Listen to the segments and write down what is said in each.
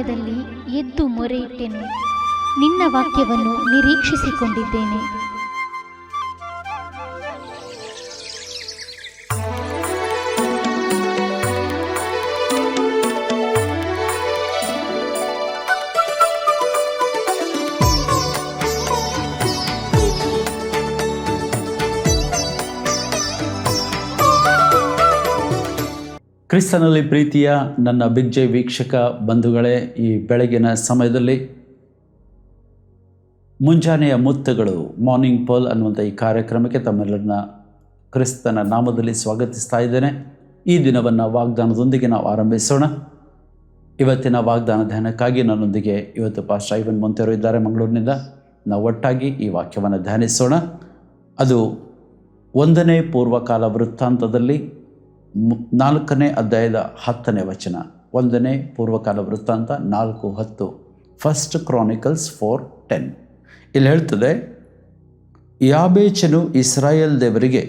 ಸಮಯದಲ್ಲಿ ಎದ್ದು ಮೊರೆಯಿಟ್ಟೆನು. ನಿನ್ನ ವಾಕ್ಯವನ್ನು ನಿರೀಕ್ಷಿಸಿಕೊಂಡಿದ್ದೇನೆ. ಕ್ರಿಸ್ತನಲ್ಲಿ ಪ್ರೀತಿಯ ನನ್ನ ಬಿಗ್ ವೀಕ್ಷಕ ಬಂಧುಗಳೇ, ಈ ಬೆಳಗಿನ ಸಮಯದಲ್ಲಿ ಮುಂಜಾನೆಯ ಮುತ್ತುಗಳು ಮಾರ್ನಿಂಗ್ ಪೋಲ್ ಅನ್ನುವಂಥ ಈ ಕಾರ್ಯಕ್ರಮಕ್ಕೆ ತಮ್ಮೆಲ್ಲರನ್ನ ಕ್ರಿಸ್ತನ ನಾಮದಲ್ಲಿ ಸ್ವಾಗತಿಸ್ತಾ ಇದ್ದೇನೆ. ಈ ದಿನವನ್ನು ವಾಗ್ದಾನದೊಂದಿಗೆ ನಾವು ಆರಂಭಿಸೋಣ. ಇವತ್ತಿನ ವಾಗ್ದಾನ ಧ್ಯಾನಕ್ಕಾಗಿ ನನ್ನೊಂದಿಗೆ ಇವತ್ತು ಪಾಸ್ಟರ್ ಐವನ್ ಮೊಂತೆರು ಇದ್ದಾರೆ ಮಂಗಳೂರಿನಿಂದ. ನಾವು ಒಟ್ಟಾಗಿ ಈ ವಾಕ್ಯವನ್ನು ಧ್ಯಾನಿಸೋಣ. ಅದು ಒಂದನೇ ಪೂರ್ವಕಾಲ ವೃತ್ತಾಂತದಲ್ಲಿ ನಾಲ್ಕನೇ ಅಧ್ಯಾಯದ ಹತ್ತನೇ ವಚನ. ಒಂದನೇ ಪೂರ್ವಕಾಲ ವೃತ್ತಾಂತ, ನಾಲ್ಕು ಹತ್ತು. ಫಸ್ಟ್ ಕ್ರಾನಿಕಲ್ಸ್ ಫೋರ್ ಟೆನ್ ಇಲ್ಲಿ ಹೇಳ್ತದೆ, ಯಾಬೇಚನು ಇಸ್ರಾಯೇಲ್ ದೇವರಿಗೆ,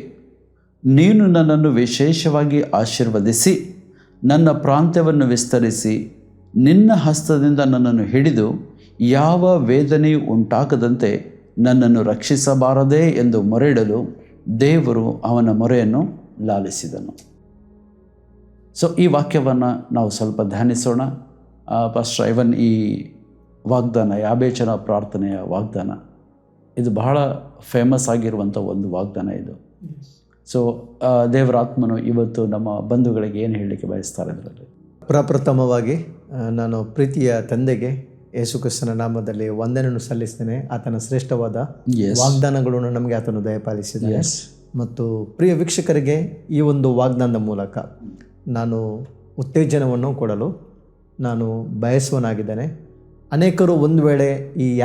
ನೀನು ನನ್ನನ್ನು ವಿಶೇಷವಾಗಿ ಆಶೀರ್ವದಿಸಿ, ನನ್ನ ಪ್ರಾಂತ್ಯವನ್ನು ವಿಸ್ತರಿಸಿ, ನಿನ್ನ ಹಸ್ತದಿಂದ ನನ್ನನ್ನು ಹಿಡಿದು, ಯಾವ ವೇದನೆಯೂ ಉಂಟಾಗದಂತೆ ನನ್ನನ್ನು ರಕ್ಷಿಸಬಾರದೇ ಎಂದು ಮೊರೆಯಿಡಲು ದೇವರು ಅವನ ಮೊರೆಯನ್ನು ಲಾಲಿಸಿದನು. ಸೊ ಈ ವಾಕ್ಯವನ್ನು ನಾವು ಸ್ವಲ್ಪ ಧ್ಯಾನಿಸೋಣ. ಫಸ್ಟ್ ಐವನ್ ಈ ವಾಗ್ದಾನ ಯಾಬೇಚನ ಪ್ರಾರ್ಥನೆಯ ವಾಗ್ದಾನ ಇದು ಬಹಳ ಫೇಮಸ್ ಆಗಿರುವಂಥ ಒಂದು ವಾಗ್ದಾನ ಇದು. ಸೊ ದೇವರ ಆತ್ಮನು ಇವತ್ತು ನಮ್ಮ ಬಂಧುಗಳಿಗೆ ಏನು ಹೇಳಲಿಕ್ಕೆ ಬಯಸ್ತಾರೆ ಅದರಲ್ಲಿ? ಪ್ರಪ್ರಥಮವಾಗಿ ನಾನು ಪ್ರೀತಿಯ ತಂದೆಗೆ ಯೇಸುಕ್ರಿಸ್ತನ ನಾಮದಲ್ಲಿ ವಂದನೆಯನ್ನು ಸಲ್ಲಿಸ್ತೇನೆ. ಆತನ ಶ್ರೇಷ್ಠವಾದ ವಾಗ್ದಾನಗಳನ್ನು ನಮಗೆ ಆತನು ದಯಪಾಲಿಸಿದ್ದಾನೆ. ಎಸ್ ಮತ್ತು ಪ್ರಿಯ ವೀಕ್ಷಕರಿಗೆ ಈ ಒಂದು ವಾಗ್ದಾನದ ಮೂಲಕ ನಾನು ಉತ್ತೇಜನವನ್ನು ಕೊಡಲು ನಾನು ಬಯಸುವನಾಗಿದ್ದೇನೆ. ಅನೇಕರು ಒಂದು ವೇಳೆ ಈ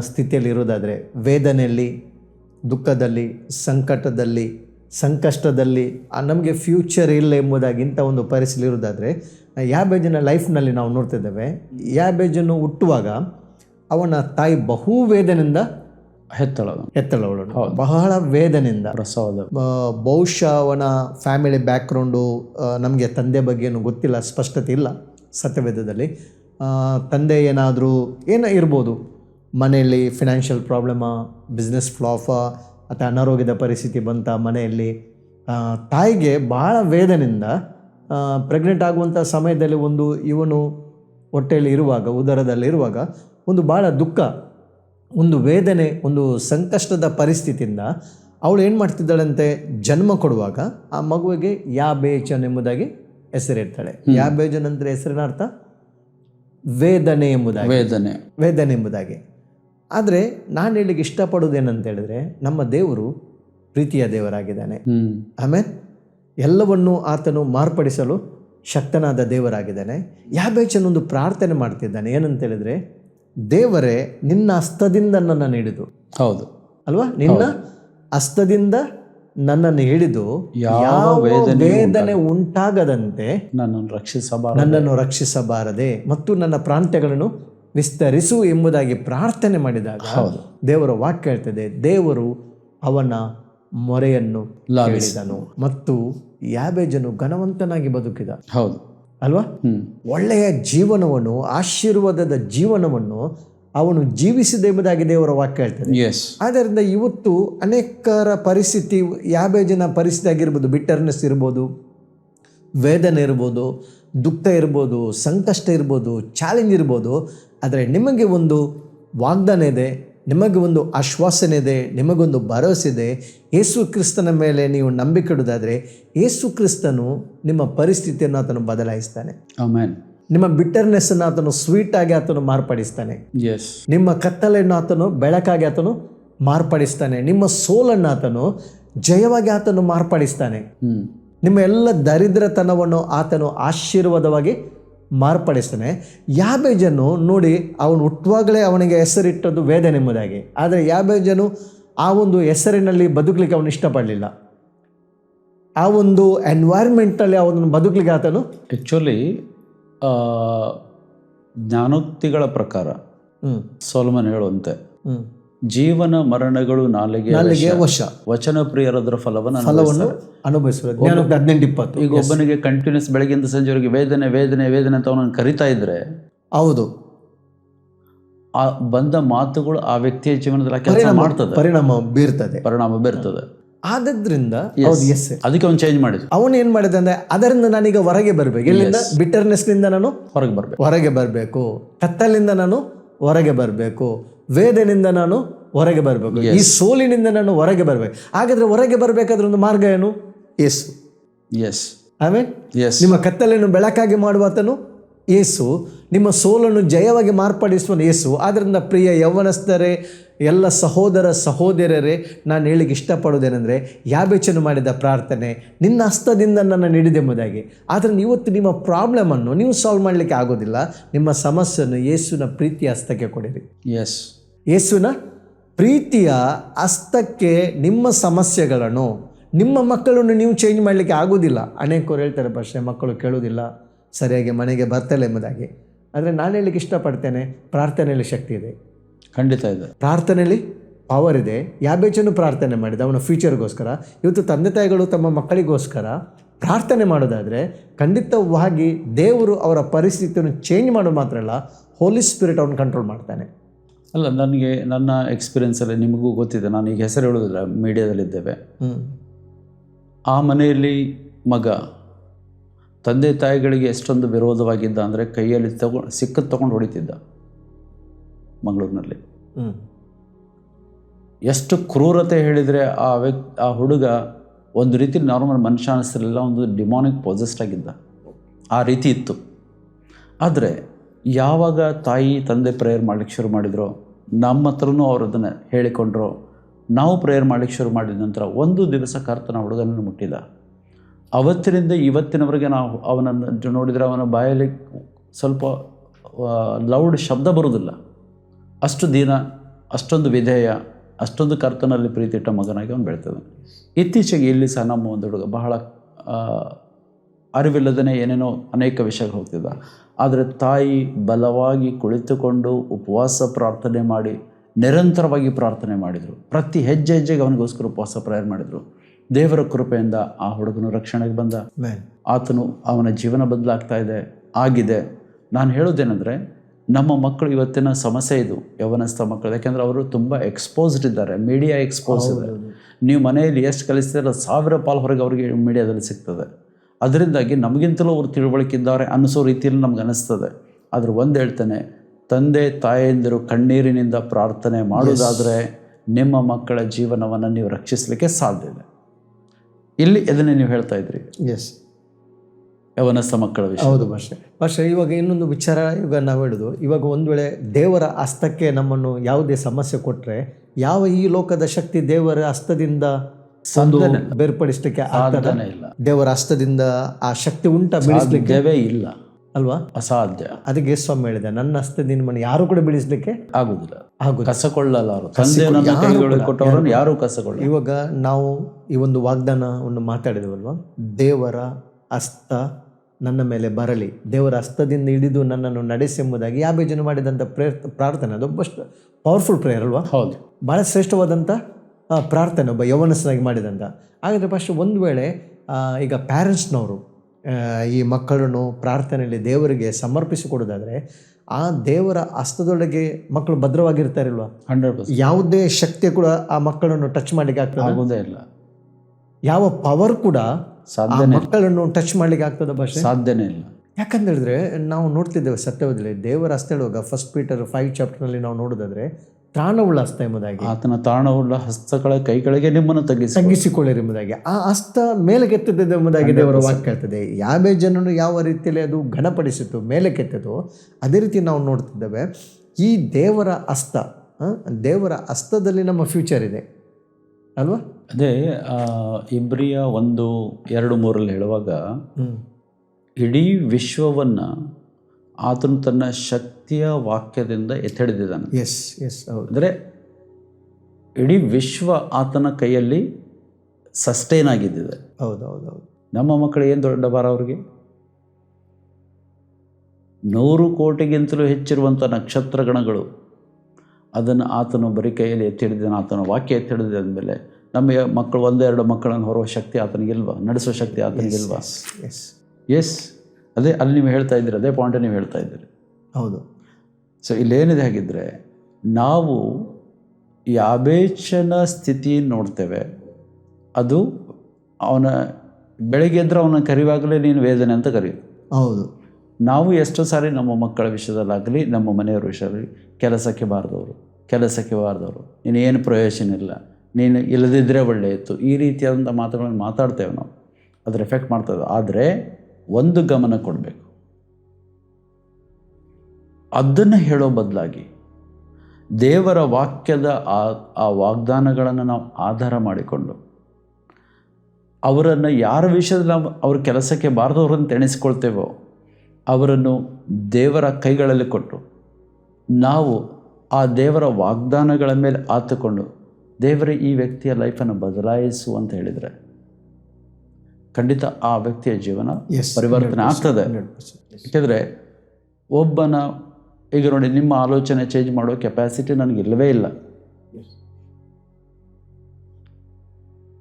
ಸ್ಥಿತಿಯಲ್ಲಿ ಇರೋದಾದರೆ ವೇದನೆಯಲ್ಲಿ, ದುಃಖದಲ್ಲಿ, ಸಂಕಟದಲ್ಲಿ, ಸಂಕಷ್ಟದಲ್ಲಿ ನಮಗೆ ಫ್ಯೂಚರ್ ಇಲ್ಲ ಎಂಬುದಾಗಿ ಇಂಥ ಒಂದು ಪರಿಸ್ಥಿತಿ ಇರೋದಾದರೆ ಯಾಬೇಜನ ಲೈಫ್ನಲ್ಲಿ ನಾವು ನೋಡ್ತಿದ್ದೇವೆ. ಯಾಬೇಜನ್ನು ಹುಟ್ಟುವಾಗ ಅವನ ತಾಯಿ ಬಹು ವೇದನೆಯಿಂದ ಹೆತ್ತಳ ಹೆತ್ತಳವಳು ಬಹಳ ವೇದನೆಯಿಂದ. ಪ್ರಸವದ ಬಹುಶಃ ಅವನ ಫ್ಯಾಮಿಲಿ ಬ್ಯಾಕ್ಗ್ರೌಂಡು ನಮಗೆ ತಂದೆ ಬಗ್ಗೆ ಏನು ಗೊತ್ತಿಲ್ಲ ಸ್ಪಷ್ಟತೆ ಇಲ್ಲ ಸತ್ಯವೇದದಲ್ಲಿ. ತಂದೆ ಏನಾದರೂ ಏನೋ ಇರ್ಬೋದು. ಮನೆಯಲ್ಲಿ ಫಿನಾನ್ಷಿಯಲ್ ಪ್ರಾಬ್ಲಮ ಬಿಸ್ನೆಸ್ ಫ್ಲಾಫಾ ಅಥವಾ ಅನಾರೋಗ್ಯದ ಪರಿಸ್ಥಿತಿ ಬಂತ ಮನೆಯಲ್ಲಿ. ತಾಯಿಗೆ ಭಾಳ ವೇದನೆಯಿಂದ ಪ್ರೆಗ್ನೆಂಟ್ ಆಗುವಂಥ ಸಮಯದಲ್ಲಿ ಒಂದು ಇವನು ಹೊಟ್ಟೆಯಲ್ಲಿ ಇರುವಾಗ ಉದರದಲ್ಲಿ ಇರುವಾಗ ಒಂದು ಭಾಳ ದುಃಖ ಒಂದು ವೇದನೆ ಒಂದು ಸಂಕಷ್ಟದ ಪರಿಸ್ಥಿತಿಯಿಂದ ಅವಳು ಏನು ಮಾಡ್ತಿದ್ದಾಳಂತೆ? ಜನ್ಮ ಕೊಡುವಾಗ ಆ ಮಗುವಿಗೆ ಯಾ ಬೇಚನ್ ಎಂಬುದಾಗಿ ಹೆಸರಿಡ್ತಾಳೆ ಯಾಬೇಜನ್ ಅಂದರೆ ಹೆಸರಿನ ಅರ್ಥ? ವೇದನೆ ಎಂಬುದಾಗಿ. ವೇದನೆ. ವೇದನೆ ಎಂಬುದಾಗಿ. ಆದರೆ ನಾನು ಹೇಳಿಗೆ ಇಷ್ಟಪಡೋದೇನಂತ ಹೇಳಿದ್ರೆ ನಮ್ಮ ದೇವರು ಪ್ರೀತಿಯ ದೇವರಾಗಿದ್ದಾನೆ. ಆಮೇಲೆ ಎಲ್ಲವನ್ನೂ ಆತನು ಮಾರ್ಪಡಿಸಲು ಶಕ್ತನಾದ ದೇವರಾಗಿದ್ದಾನೆ. ಯಾಬೇಚನ್ ಒಂದು ಪ್ರಾರ್ಥನೆ ಮಾಡ್ತಿದ್ದಾನೆ. ಏನಂತ ಹೇಳಿದ್ರೆ ದೇವರೇ ನಿನ್ನ ಹಸ್ತದಿಂದ ನನ್ನನ್ನು ಹಿಡಿದು. ಹೌದು. ಅಲ್ವಾ? ನಿನ್ನ ಹಸ್ತದಿಂದ ನನ್ನನ್ನು ಹಿಡಿದು ಯಾವ ವೇದನೆ ಉಂಟಾಗದಂತೆ ನನ್ನನ್ನು ರಕ್ಷಿಸಬಾರ ನನ್ನನ್ನು ರಕ್ಷಿಸಬಾರದೆ ಮತ್ತು ನನ್ನ ಪ್ರಾಂತ್ಯಗಳನ್ನು ವಿಸ್ತರಿಸು ಎಂಬುದಾಗಿ ಪ್ರಾರ್ಥನೆ ಮಾಡಿದಾಗ ಹೌದು. ದೇವರ ವಾಕ್ಯ ಹೇಳ್ತದೆ ದೇವರು ಅವನ ಮೊರೆಯನ್ನು ಲಾಭಿಸಿದನು ಮತ್ತು ಯಾಬೇಜನು ಘನವಂತನಾಗಿ ಬದುಕಿದ. ಹೌದು. ಅಲ್ವಾ? ಒಳ್ಳೆಯ ಜೀವನವನ್ನು ಆಶೀರ್ವಾದದ ಜೀವನವನ್ನು ಅವನು ಜೀವಿಸಿದ ಎಂಬುದಾಗಿ ದೇವರ ವಾಕ್ಯ ಹೇಳ್ತಾರೆ ಎಸ್ ಆದ್ದರಿಂದ ಇವತ್ತು ಅನೇಕರ ಪರಿಸ್ಥಿತಿ ಯಾಬೇಜನ ಪರಿಸ್ಥಿತಿ ಆಗಿರ್ಬೋದು ಬಿಟ್ಟರ್ನೆಸ್ ಇರ್ಬೋದು ವೇದನೆ ಇರ್ಬೋದು ದುಃಖ ಇರ್ಬೋದು ಸಂಕಷ್ಟ ಇರ್ಬೋದು ಚಾಲೆಂಜ್ ಇರ್ಬೋದು ಆದರೆ ನಿಮಗೆ ಒಂದು ವಾಗ್ದಾನ ಇದೆ. ನಿಮಗೆ ಒಂದು ಆಶ್ವಾಸನೆ ಇದೆ ನಿಮಗೊಂದು ಭರವಸೆ ಇದೆ ಯೇಸು ಕ್ರಿಸ್ತನ ಮೇಲೆ ನೀವು ನಂಬಿಕೆ ಇಡೋದಾದರೆ ಯೇಸು ಕ್ರಿಸ್ತನು ನಿಮ್ಮ ಪರಿಸ್ಥಿತಿಯನ್ನು ಆತನು ಬದಲಾಯಿಸ್ತಾನೆ. ಆಮೇಲೆ ನಿಮ್ಮ ಬಿಟ್ಟರ್ನೆಸ್ಸನ್ನು ಆತನು ಆಗಿ ಆತನು ಮಾರ್ಪಡಿಸ್ತಾನೆ. ಎಸ್ ನಿಮ್ಮ ಕತ್ತಲೆಯನ್ನು ಆತನು ಬೆಳಕಾಗಿ ಆತನು ಮಾರ್ಪಡಿಸ್ತಾನೆ. ನಿಮ್ಮ ಸೋಲನ್ನು ಆತನು ಜಯವಾಗಿ ಆತನು ಮಾರ್ಪಡಿಸ್ತಾನೆ. ನಿಮ್ಮ ಎಲ್ಲ ದರಿದ್ರತನವನ್ನು ಆತನು ಆಶೀರ್ವಾದವಾಗಿ ಮಾರ್ಪಡಿಸ್ತಾನೆ. ಯಾಬೇಜನು ನೋಡಿ ಅವನು ಹುಟ್ಟುವಾಗಲೇ ಅವನಿಗೆ ಹೆಸರಿಟ್ಟದ್ದು ವೇದನೆ ಎಂಬುದಾಗಿ. ಆದರೆ ಯಾಬೇಜನು ಆ ಒಂದು ಹೆಸರಿನಲ್ಲಿ ಬದುಕಲಿಕ್ಕೆ ಅವನು ಇಷ್ಟಪಡಲಿಲ್ಲ. ಆ ಒಂದು ಎನ್ವೈರ್ಮೆಂಟಲ್ಲಿ ಅವನನ್ನು ಬದುಕಲಿಕ್ಕೆ ಆತನು? ಆ್ಯಕ್ಚುಲಿ ಜ್ಞಾನೋಕ್ತಿಗಳ ಪ್ರಕಾರ ಸೋಲ್ಮನ್ ಸೋಲಮನ್ ಹೇಳುವಂತೆ. ಹ್ಞೂ ಜೀವನ ಮರಣಗಳು ನಾಲಿಗೆ ನಾಲಿಗೆ ವಶ. ವಚನ ಪ್ರಿಯರದ್ರ ಫಲವನ್ನು ಫಲವನ್ನು ಅನುಭವಿಸಬೇಕು ಹದಿನೆಂಟು ಇಪ್ಪತ್ತು. ಈಗ ಒಬ್ಬನಿಗೆ ಕಂಟಿನ್ಯೂಸ್ ಬೆಳಗಿಂದ ಸಂಜೆವರೆಗೆ ವೇದನೆ ವೇದನೆ ವೇದನೆ ಅಂತ ಅವನನ್ನು ಕರಿತಾ ಇದ್ರೆ ಹೌದು. ಆ ಬಂದ ಮಾತುಗಳು ಆ ವ್ಯಕ್ತಿಯ ಜೀವನದಲ್ಲಿ ಕೆಲಸ ಪರಿಣಾಮ ಮಾಡ್ತದೆ. ಪರಿಣಾಮ ಬೀರ್ತದೆ. ಪರಿಣಾಮ ಬೀರ್ತದೆ. ಆದದ್ರಿಂದ ಎಸ್ ಅದಕ್ಕೆ ಅವ್ನು ಚೇಂಜ್ ಮಾಡಿದ್ರು ಅವನು ಏನ್ ಮಾಡಿದ ಅಂದ್ರೆ ಅದರಿಂದ ನಾನೀಗ ಹೊರಗೆ ಬರಬೇಕು. ಎಲ್ಲಿಂದ? ಬಿಟರ್ನೆಸ್ನಿಂದ ನಾನು ಹೊರಗೆ ಬರ್ಬೇಕು. ಹೊರಗೆ ಬರಬೇಕು. ಕತ್ತಲಿಂದ ನಾನು ಹೊರಗೆ ಬರಬೇಕು. ವೇದನಿಂದ ನಾನು ಹೊರಗೆ ಬರಬೇಕು. ಈ ಸೋಲಿನಿಂದ ನಾನು ಹೊರಗೆ ಬರಬೇಕು. ಹಾಗಾದ್ರೆ ಹೊರಗೆ ಬರಬೇಕಾದ್ರೆ ಒಂದು ಮಾರ್ಗ ಏನು? ಯೇಸು ಎಸ್ ಆಮೇಲೆ ಎಸ್ ನಿಮ್ಮ ಕತ್ತಲೆಯನ್ನು ಬೆಳಕಾಗಿ ಮಾಡುವ ಆತನು ಯೇಸು ನಿಮ್ಮ ಸೋಲನ್ನು ಜಯವಾಗಿ ಮಾರ್ಪಡಿಸುವ ಯೇಸು ಆದ್ದರಿಂದ ಪ್ರಿಯ ಯೌವನಸ್ಥರೇ ಎಲ್ಲ ಸಹೋದರ ಸಹೋದರರೇ ನಾನು ಹೇಳಿಗೆ ಇಷ್ಟಪಡೋದೇನೆಂದರೆ ಯಾಬೇಚನು ಮಾಡಿದ ಪ್ರಾರ್ಥನೆ ನಿನ್ನ ಹಸ್ತದಿಂದ ನನ್ನ ನೀಡಿದೆಂಬುದಾಗಿ. ಆದರೆ ಇವತ್ತು ನಿಮ್ಮ ಪ್ರಾಬ್ಲಮನ್ನು ನೀವು ಸಾಲ್ವ್ ಮಾಡಲಿಕ್ಕೆ ಆಗೋದಿಲ್ಲ. ನಿಮ್ಮ ಸಮಸ್ಯೆಯನ್ನು ಯೇಸುವಿನ ಪ್ರೀತಿಯ ಹಸ್ತಕ್ಕೆ ಕೊಡಿರಿ. ಎಸ್ ಯೇಸುವಿನ ಪ್ರೀತಿಯ ಹಸ್ತಕ್ಕೆ ನಿಮ್ಮ ಸಮಸ್ಯೆಗಳನ್ನು ನಿಮ್ಮ ಮಕ್ಕಳನ್ನು ನೀವು ಚೇಂಜ್ ಮಾಡಲಿಕ್ಕೆ ಆಗೋದಿಲ್ಲ. ಅನೇಕರು ಹೇಳ್ತಾರೆ ಪ್ರಶ್ನೆ ಮಕ್ಕಳು ಕೇಳೋದಿಲ್ಲ ಸರಿಯಾಗಿ ಮನೆಗೆ ಬರ್ತಲ್ಲ ಎಂಬುದಾಗಿ. ಆದರೆ ನಾನು ಹೇಳಿಕ್ಕೆ ಇಷ್ಟಪಡ್ತೇನೆ ಪ್ರಾರ್ಥನೆಯಲ್ಲಿ ಶಕ್ತಿ ಇದೆ. ಖಂಡಿತ ಇದೆ. ಪ್ರಾರ್ಥನೆಯಲ್ಲಿ ಪವರ್ ಇದೆ. ಯಾಬೇಚನು ಪ್ರಾರ್ಥನೆ ಮಾಡಿದ ಅವನ ಫ್ಯೂಚರ್ಗೋಸ್ಕರ ಇವತ್ತು ತಂದೆ ತಾಯಿಗಳು ತಮ್ಮ ಮಕ್ಕಳಿಗೋಸ್ಕರ ಪ್ರಾರ್ಥನೆ ಮಾಡೋದಾದರೆ ಖಂಡಿತವಾಗಿ ದೇವರು ಅವರ ಪರಿಸ್ಥಿತಿಯನ್ನು ಚೇಂಜ್ ಮಾಡೋದು ಮಾತ್ರ ಅಲ್ಲ ಹೋಲಿ ಸ್ಪಿರಿಟ್ ಅವನು ಕಂಟ್ರೋಲ್ ಮಾಡ್ತಾನೆ. ಅಲ್ಲ ನನಗೆ ನನ್ನ ಎಕ್ಸ್ಪೀರಿಯನ್ಸಲ್ಲಿ ನಿಮಗೂ ಗೊತ್ತಿದೆ. ನಾನು ಈಗ ಹೆಸರು ಹೇಳೋದಿಲ್ಲ ಮೀಡಿಯಾದಲ್ಲಿದ್ದೇವೆ ಆ ಮನೆಯಲ್ಲಿ ಮಗ ತಂದೆ ತಾಯಿಗಳಿಗೆ ಎಷ್ಟೊಂದು ವಿರೋಧವಾಗಿದ್ದ ಅಂದರೆ ಕೈಯಲ್ಲಿ ತಗೊಂಡು ಸಿಕ್ಕದ್ದು ತೊಗೊಂಡು ಹೊಡಿತಿದ್ದ. ಮಂಗಳೂರಿನಲ್ಲಿ. ಎಷ್ಟು ಕ್ರೂರತೆ ಹೇಳಿದರೆ ಆ ವ್ಯಕ್ತಿ ಆ ಹುಡುಗ ಒಂದು ರೀತಿ ನಾರ್ಮಲ್ ಮನುಷ್ಯ ಅನಿಸ್ತಿರಲಿಲ್ಲ ಒಂದು ಡಿಮಾನಿಕ್ ಪೊಸೆಸ್ಡ್ ಆಗಿದ್ದ. ಆ ರೀತಿ ಇತ್ತು. ಆದರೆ ಯಾವಾಗ ತಾಯಿ ತಂದೆ ಪ್ರೇಯರ್ ಮಾಡ್ಲಿಕ್ಕೆ ಶುರು ಮಾಡಿದ್ರು ನಮ್ಮ ಹತ್ರನೂ ಅವರು ಅದನ್ನು ಹೇಳಿಕೊಂಡ್ರು. ನಾವು ಪ್ರೇಯರ್ ಮಾಡ್ಲಿಕ್ಕೆ ಶುರು ಮಾಡಿದ ನಂತರ ಒಂದು ದಿವಸ ಕರ್ತನ ಹುಡುಗನನ್ನು ಮುಟ್ಟಿದ. ಅವತ್ತಿನಿಂದ ಇವತ್ತಿನವರೆಗೆ ನಾವು ಅವನನ್ನು ನೋಡಿದರೆ ಅವನ ಬಾಯಲ್ಲಿ ಸ್ವಲ್ಪ ಲೌಡ್ ಶಬ್ದ ಬರುವುದಿಲ್ಲ. ಅಷ್ಟು ದಿನ ಅಷ್ಟೊಂದು ವಿಧೇಯ ಅಷ್ಟೊಂದು ಕರ್ತನಲ್ಲಿ ಪ್ರೀತಿ ಇಟ್ಟ ಮಗನಾಗಿ ಅವನು ಬೆಳೀತದೆ. ಇತ್ತೀಚೆಗೆ ಇಲ್ಲಿ ಸಹ ನಮ್ಮ ಒಂದು ಹುಡುಗ ಬಹಳ ಅರಿವಿಲ್ಲದೇ ಏನೇನೋ ಅನೇಕ ವಿಷಯಗಳು ಹೋಗ್ತಿದ್ದ. ಆದರೆ ತಾಯಿ ಬಲವಾಗಿ ಕುಳಿತುಕೊಂಡು ಉಪವಾಸ ಪ್ರಾರ್ಥನೆ ಮಾಡಿ ನಿರಂತರವಾಗಿ ಪ್ರಾರ್ಥನೆ ಮಾಡಿದರು. ಪ್ರತಿ ಹೆಜ್ಜೆ ಹೆಜ್ಜೆಗೆ ಅವನಿಗೋಸ್ಕರ ಉಪವಾಸ ಪ್ರೇಯರ್ ಮಾಡಿದರು. ದೇವರ ಕೃಪೆಯಿಂದ ಆ ಹುಡುಗನು ರಕ್ಷಣೆಗೆ ಬಂದ. ಆತನು ಅವನ ಜೀವನ ಬದಲಾಗ್ತಾ ಇದೆ ಆಗಿದೆ. ನಾನು ಹೇಳೋದೇನೆಂದರೆ ನಮ್ಮ ಮಕ್ಕಳು ಇವತ್ತಿನ ಸಮಸ್ಯೆ ಇದು ಯವನಸ್ಥ ಮಕ್ಕಳು. ಯಾಕೆಂದ್ರೆ ಅವರು ತುಂಬ ಎಕ್ಸ್ಪೋಸ್ಡ್ ಇದ್ದಾರೆ ಮೀಡಿಯಾ ಎಕ್ಸ್ಪೋಸ್ ಇದೆ. ನೀವು ಮನೆಯಲ್ಲಿ ಎಷ್ಟು ಕಲಿಸ್ತೀರ ಸಾವಿರ ಪಾಲು ಹೊರಗೆ ಅವರಿಗೆ ಮೀಡಿಯಾದಲ್ಲಿ ಸಿಗ್ತದೆ. ಅದರಿಂದಾಗಿ ನಮಗಿಂತಲೂ ಅವರು ತಿಳುವಳಿಕಿದ್ದಾರೆ ಅನ್ನಿಸೋ ರೀತಿಯಲ್ಲಿ ನಮ್ಗೆ ಅನಿಸ್ತದೆ. ಆದರೆ ಒಂದು ಹೇಳ್ತೇನೆ ತಂದೆ ತಾಯಂದಿರು ಕಣ್ಣೀರಿನಿಂದ ಪ್ರಾರ್ಥನೆ ಮಾಡೋದಾದರೆ ನಿಮ್ಮ ಮಕ್ಕಳ ಜೀವನವನ್ನು ನೀವು ರಕ್ಷಿಸಲಿಕ್ಕೆ ಸಾಧ್ಯ ಇದೆ. ಇಲ್ಲಿ ಇದನ್ನೇ ನೀವು ಹೇಳ್ತಾ ಇದ್ರಿ. ಎಸ್ ಯವನಸ್ಥ ಮಕ್ಕಳ ವಿಷಯ. ಹೌದು ಭಾಷೆ. ಭಾಷೆ ಇವಾಗ ಇನ್ನೊಂದು ವಿಚಾರ ಇವಾಗ ನಾವು ಹೇಳೋದು. ಇವಾಗ ಒಂದು ವೇಳೆ ದೇವರ ಹಸ್ತಕ್ಕೆ ನಮ್ಮನ್ನು ಯಾವುದೇ ಸಮಸ್ಯೆ ಕೊಟ್ಟರೆ ಯಾವ ಈ ಲೋಕದ ಶಕ್ತಿ ದೇವರ ಹಸ್ತದಿಂದ ಸಂದನ ಬೇರ್ಪಡಿಸಲಿಕ್ಕೆ ಆಗ್ತದ? ಇಲ್ಲ. ದೇವರ ಹಸ್ತದಿಂದ ಆ ಶಕ್ತಿ ಉಂಟ ಬಿಡಿಸಲಿಕ್ಕೆ? ಇಲ್ಲ. ಅಲ್ವಾ? ಅಸಾಧ್ಯ. ಅದಕ್ಕೆ ಸ್ವಾಮಿ ಹೇಳಿದೆ ನನ್ನ ಹಸ್ತದಿಂದ ಮನೆ ಯಾರು ಕೂಡ ಬಿಡಿಸ್ಲಿಕ್ಕೆ ಆಗುದಿಲ್ಲ. ಆಗುದು ಕಸಕೊಳ್ಳಲಾರು ಕೊಟ್ಟವರನ್ನು ಯಾರೂ ಕಸಕೊಳ್ಳ ಇವಾಗ ನಾವು ಈ ಒಂದು ವಾಗ್ದಾನವನ್ನು ಮಾತಾಡಿದವಲ್ವಾ? ದೇವರ ಹಸ್ತ ನನ್ನ ಮೇಲೆ ಬರಲಿ. ದೇವರ ಹಸ್ತದಿಂದ ಹಿಡಿದು ನನ್ನನ್ನು ನಡೆಸೆಂಬುದಾಗಿ ಯಾವ ಜನ ಮಾಡಿದಂಥ ಪ್ರೇರ್ ಪ್ರಾರ್ಥನೆ. ಅದು ಫಸ್ಟ್ ಪವರ್ಫುಲ್ ಪ್ರೇಯರ್ ಅಲ್ವಾ? ಹೌದು. ಭಾಳ ಶ್ರೇಷ್ಠವಾದಂಥ ಪ್ರಾರ್ಥನೆ ಒಬ್ಬ ಯೌವನಸ್ಸನಾಗಿ ಮಾಡಿದಂಥ ಹಾಗಾದರೆ ಫಸ್ಟ್ ಒಂದು ವೇಳೆ ಈಗ ಪ್ಯಾರೆಂಟ್ಸ್ನವರು ಈ ಮಕ್ಕಳನ್ನು ಪ್ರಾರ್ಥನೆಯಲ್ಲಿ ದೇವರಿಗೆ ಸಮರ್ಪಿಸಿಕೊಡೋದಾದರೆ ಆ ದೇವರ ಹಸ್ತದೊಳಗೆ ಮಕ್ಕಳು ಭದ್ರವಾಗಿರ್ತಾರಿಲ್ವಾ ಹಂಡ್ರೆಡ್ ಪರ್ಸೆಂಟ್ ಯಾವುದೇ ಶಕ್ತಿ ಕೂಡ ಆ ಮಕ್ಕಳನ್ನು ಟಚ್ ಮಾಡಲಿಕ್ಕೆ ಆಗ್ತದೆ? ಆಗೋದೇ ಇಲ್ಲ. ಯಾವ ಪವರ್ ಕೂಡ ಸಾಧ್ಯ ಮಕ್ಕಳನ್ನು ಟಚ್ ಮಾಡ್ಲಿಕ್ಕೆ ಆಗ್ತದ ಭಾಷೆ? ಸಾಧ್ಯನೇ ಇಲ್ಲ. ಯಾಕಂತ ಹೇಳಿದ್ರೆ ನಾವು ನೋಡ್ತಿದ್ದೇವೆ ಸತ್ಯವಾದಲ್ಲಿ ದೇವರ ಹಸ್ತ ಹೇಳುವಾಗ ಫಸ್ಟ್ ಪೀಟರ್ ಫೈವ್ ಚಾಪ್ಟರ್ನಲ್ಲಿ ನಾವು ನೋಡೋದಾದ್ರೆ ತಾಣವುಳ್ಳ ಹಸ್ತ ಎಂಬುದಾಗಿ. ಆತನ ತಾಣವುಳ್ಳ ಹಸ್ತಗಳ ಕೈಗಳಿಗೆ ನಿಮ್ಮನ್ನು ತಗ್ಗಿಸಿ. ತಗ್ಗಿಸಿಕೊಳ್ಳಿರಿ ಎಂಬುದಾಗಿ. ಆ ಹಸ್ತ ಮೇಲಕ್ಕೆತ್ತದೆ ಎಂಬುದಾಗಿ ದೇವರ ವಾಕ್ಯ ಹೇಳ್ತದೆ. ಯಾವೇ ಜನನು ಯಾವ ರೀತಿಯಲ್ಲಿ ಅದು ಘನಪಡಿಸಿತು ಮೇಲಕ್ಕೆತ್ತದೋ ಅದೇ ರೀತಿ ನಾವು ನೋಡ್ತಿದ್ದೇವೆ ಈ ದೇವರ ಹಸ್ತ ದೇವರ ಹಸ್ತದಲ್ಲಿ ನಮ್ಮ ಫ್ಯೂಚರ್ ಇದೆ. ಅಲ್ವಾ? ಅದೇ ಇಬ್ರಿಯ ಒಂದು ಎರಡು ಮೂರಲ್ಲಿ ಹೇಳುವಾಗ ಇಡೀ ವಿಶ್ವವನ್ನು ಆತನು ತನ್ನ ಶಕ್ತಿಯ ವಾಕ್ಯದಿಂದ ಎತ್ತಿಡಿದಿದ್ದಾನೆ ಎಸ್ ಎಸ್ ಅಂದರೆ ಇಡೀ ವಿಶ್ವ ಆತನ ಕೈಯಲ್ಲಿ ಸಸ್ಟೈನ್ ಆಗಿದ್ದಿದೆ. ಹೌದು ಹೌದು ಹೌದು. ನಮ್ಮ ಮಕ್ಕಳು ಏನು ದೊಡ್ಡ ಭಾರ ಅವ್ರಿಗೆ? ನೂರು ಕೋಟಿಗಿಂತಲೂ ಹೆಚ್ಚಿರುವಂಥ ನಕ್ಷತ್ರಗಣಗಳು ಅದನ್ನು ಆತನು ಬರೀ ಕೈಯಲ್ಲಿ ಎತ್ತಿ ಹಿಡಿದಾನೆ ಆತನ ವಾಕ್ಯ ಎತ್ತಿ ಹಿಡಿದ ಅಂದಮೇಲೆ ನಮ್ಮ ಮಕ್ಕಳು ಒಂದೆರಡು ಮಕ್ಕಳನ್ನು ಹೊರುವ ಶಕ್ತಿ ಆತನಿಗಿಲ್ವಾ? ನಡೆಸೋ ಶಕ್ತಿ ಆತನಿಗಿಲ್ವಾ? ಎಸ್ ಎಸ್ ಅದೇ ಅಲ್ಲಿ ನೀವು ಹೇಳ್ತಾ ಇದ್ದೀರಿ ಅದೇ ಪಾಯಿಂಟ್ ನೀವು ಹೇಳ್ತಾ ಇದ್ದೀರಿ. ಹೌದು. ಸೊ ಇಲ್ಲೇನಿದೆ ಹಾಗಿದ್ದರೆ ನಾವು ಯಾಬೇಚನ ಸ್ಥಿತಿ ನೋಡ್ತೇವೆ. ಅದು ಅವನ ಬೆಳಗ್ಗೆ ಎದ್ರೆ ಅವನ ಕರಿವಾಗಲೇ ನೀನು ವೇದನೆ ಅಂತ ಕರಿ ಹೌದು. ನಾವು ಎಷ್ಟೋ ಸಾರಿ ನಮ್ಮ ಮಕ್ಕಳ ವಿಷಯದಲ್ಲಾಗಲಿ ನಮ್ಮ ಮನೆಯವರ ವಿಷಯದಲ್ಲಿ ಕೆಲಸಕ್ಕೆ ಬಾರದವರು ಕೆಲಸಕ್ಕೆ ಬಾರದವರು ನೀನು ಏನು ಪ್ರಯೋಜನ ಇಲ್ಲ. ನೀನು ಇಲ್ಲದಿದ್ದರೆ ಒಳ್ಳೆಯಿತ್ತು ಈ ರೀತಿಯಾದಂಥ ಮಾತುಗಳನ್ನು ಮಾತಾಡ್ತೇವೆ ನಾವು. ಅದರ ಎಫೆಕ್ಟ್ ಮಾಡ್ತದೆ ಆದರೆ ಒಂದು ಗಮನ ಕೊಡಬೇಕು. ಅದನ್ನು ಹೇಳೋ ಬದಲಾಗಿ ದೇವರ ವಾಕ್ಯದ ಆ ಆ ವಾಗ್ದಾನಗಳನ್ನು ನಾವು ಆಧಾರ ಮಾಡಿಕೊಂಡು ಅವರನ್ನು ಯಾರ ವಿಷಯದಲ್ಲಿ ನಾವು ಅವ್ರ ಕೆಲಸಕ್ಕೆ ಬಾರದವ್ರನ್ನು ಎಣಿಸ್ಕೊಳ್ತೇವೋ ಅವರನ್ನು ದೇವರ ಕೈಗಳಲ್ಲಿ ಕೊಟ್ಟು ನಾವು ಆ ದೇವರ ವಾಗ್ದಾನಗಳ ಮೇಲೆ ಆತುಕೊಂಡು ದೇವರೇ ಈ ವ್ಯಕ್ತಿಯ ಲೈಫನ್ನು ಬದಲಾಯಿಸು ಅಂತ ಹೇಳಿದರೆ ಖಂಡಿತ ಆ ವ್ಯಕ್ತಿಯ ಜೀವನ ಪರಿವರ್ತನೆ 100%, ಆಗ್ತದೆ. 100%, yes. ಯಾಕೆಂದರೆ ಒಬ್ಬನ ಈಗ ನೋಡಿ ನಿಮ್ಮ ಆಲೋಚನೆ ಚೇಂಜ್ ಮಾಡೋ ಕೆಪಾಸಿಟಿ ನನಗಿಲ್ಲವೇ ಇಲ್ಲ.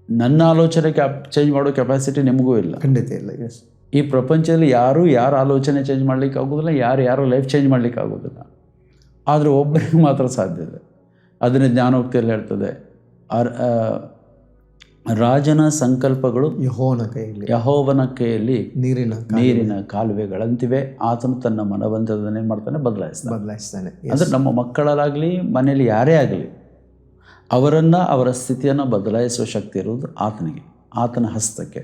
ನನ್ನ ಆಲೋಚನೆ ಕ್ಯಾಪ್ ಚೇಂಜ್ ಮಾಡೋ ಕೆಪಾಸಿಟಿ ನಿಮಗೂ ಇಲ್ಲ. ಖಂಡಿತ ಇಲ್ಲ ಎಸ್ ಈ ಪ್ರಪಂಚದಲ್ಲಿ ಯಾರೂ ಯಾರ ಆಲೋಚನೆ ಚೇಂಜ್ ಮಾಡ್ಲಿಕ್ಕೆ ಆಗೋದಿಲ್ಲ ಯಾರು ಯಾರೋ ಲೈಫ್ ಚೇಂಜ್ ಮಾಡ್ಲಿಕ್ಕೆ ಆಗೋದಿಲ್ಲ. ಆದರೆ ಒಬ್ಬರಿಗೆ ಮಾತ್ರ ಸಾಧ್ಯ ಇದೆ. ಅದನ್ನೇ ಜ್ಞಾನೋಕ್ತಿಯಲ್ಲಿ ಹೇಳ್ತದೆ. ರಾಜನ ಸಂಕಲ್ಪಗಳು ಯಹೋವನ ಕೈಯಲ್ಲಿ. ಯಹೋವನ ಕೈಯಲ್ಲಿ ನೀರಿನ ನೀರಿನ ಕಾಲುವೆಗಳಂತಿವೆ. ಆತನು ತನ್ನ ಮನವಂತದನ್ನು ಏನು ಮಾಡ್ತಾನೆ? ಬದಲಾಯಿಸ್ತಾನೆ. ಬದಲಾಯಿಸ್ತಾನೆ. ಅಂದರೆ ನಮ್ಮ ಮಕ್ಕಳಲ್ಲಾಗಲಿ ಮನೆಯಲ್ಲಿ ಯಾರೇ ಆಗಲಿ ಅವರನ್ನು ಅವರ ಸ್ಥಿತಿಯನ್ನು ಬದಲಾಯಿಸುವ ಶಕ್ತಿ ಇರುವುದು ಆತನಿಗೆ ಆತನ ಹಸ್ತಕ್ಕೆ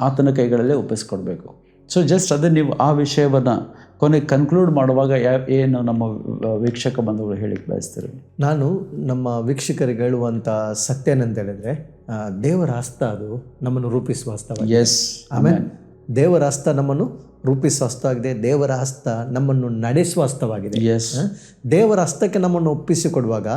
ಆತನ ಕೈಗಳಲ್ಲೇ ಒಪ್ಪಿಸ್ಕೊಡ್ಬೇಕು. ಸೊ ಜಸ್ಟ್ ಅದೇ ನೀವು ಆ ವಿಷಯವನ್ನು ಕೊನೆಗೆ ಕನ್ಕ್ಲೂಡ್ ಮಾಡುವಾಗ ಏನು ನಮ್ಮ ವೀಕ್ಷಕ ಬಂಧುಗಳು ಹೇಳಿಕ್ಕೆ ಬಯಸ್ತೀರಿ? ನಾನು ನಮ್ಮ ವೀಕ್ಷಕರಿಗೆ ಹೇಳುವಂಥ ಸತ್ಯ ಏನಂತ ಹೇಳಿದ್ರೆ ದೇವರ ಹಸ್ತ ಅದು ನಮ್ಮನ್ನು ರೂಪಿಸುವ ಹಸ್ತ ಎಸ್ ಆಮೇಲೆ ದೇವರ ಹಸ್ತ ನಮ್ಮನ್ನು ರೂಪಿಸುವ ಹಸ್ತವಾಗಿದೆ. ದೇವರ ಹಸ್ತ ನಮ್ಮನ್ನು ನಡೆಸುವ ಹಸ್ತವಾಗಿದೆ. ಎಸ್ ದೇವರ ಹಸ್ತಕ್ಕೆ ನಮ್ಮನ್ನು ಒಪ್ಪಿಸಿಕೊಡುವಾಗ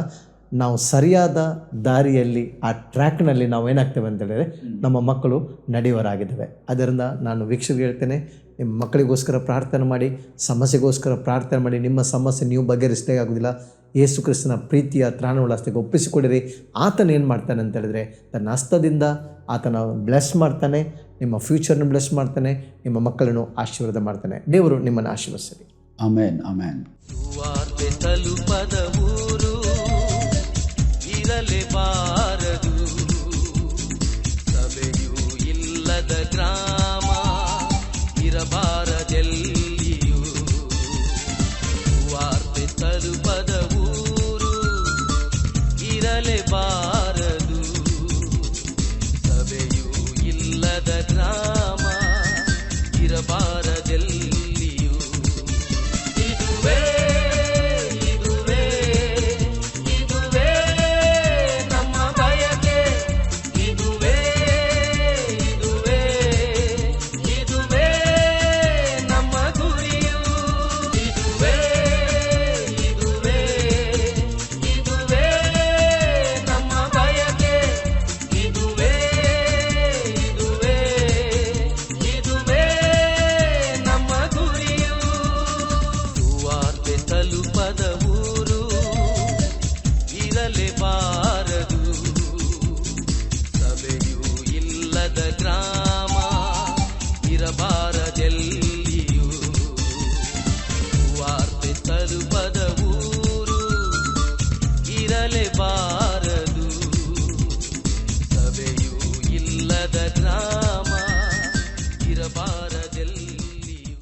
ನಾವು ಸರಿಯಾದ ದಾರಿಯಲ್ಲಿ ಆ ಟ್ರ್ಯಾಕ್ನಲ್ಲಿ ನಾವು ಏನಾಗ್ತೇವೆ ಅಂತ ಹೇಳಿದರೆ ನಮ್ಮ ಮಕ್ಕಳು ನಡೆಯುವರಾಗಿದ್ದಾವೆ. ಅದರಿಂದ ನಾನು ವೀಕ್ಷಕ ಹೇಳ್ತೇನೆ ನಿಮ್ಮ ಮಕ್ಕಳಿಗೋಸ್ಕರ ಪ್ರಾರ್ಥನೆ ಮಾಡಿ ಸಮಸ್ಯೆಗೋಸ್ಕರ ಪ್ರಾರ್ಥನೆ ಮಾಡಿ ನಿಮ್ಮ ಸಮಸ್ಯೆ ನೀವು ಬಗೆಹರಿಸಲೇ ಆಗೋದಿಲ್ಲ. ಯೇಸು ಕ್ರಿಸ್ತನ ಪ್ರೀತಿಯ ತ್ರಾಣಗಳ ಹಸ್ತಕ್ಕೆ ಒಪ್ಪಿಸಿಕೊಡಿರಿ. ಆತನ ಏನು ಮಾಡ್ತಾನೆ ಅಂತ ಹೇಳಿದ್ರೆ ತನ್ನ ಹಸ್ತದಿಂದ ಆತನ ಬ್ಲೆಸ್ ಮಾಡ್ತಾನೆ ನಿಮ್ಮ ಫ್ಯೂಚರ್ನ ಬ್ಲೆಸ್ ಮಾಡ್ತಾನೆ ನಿಮ್ಮ ಮಕ್ಕಳನ್ನು ಆಶೀರ್ವಾದ ಮಾಡ್ತಾನೆ. ದೇವರು ನಿಮ್ಮನ್ನು ಆಶೀರ್ವದಿಸಲಿ ಅಮೇನ್ ಅಮೇನ್ ಸುವಾರ್ತೆ ತಲುಪದ ಊರು बार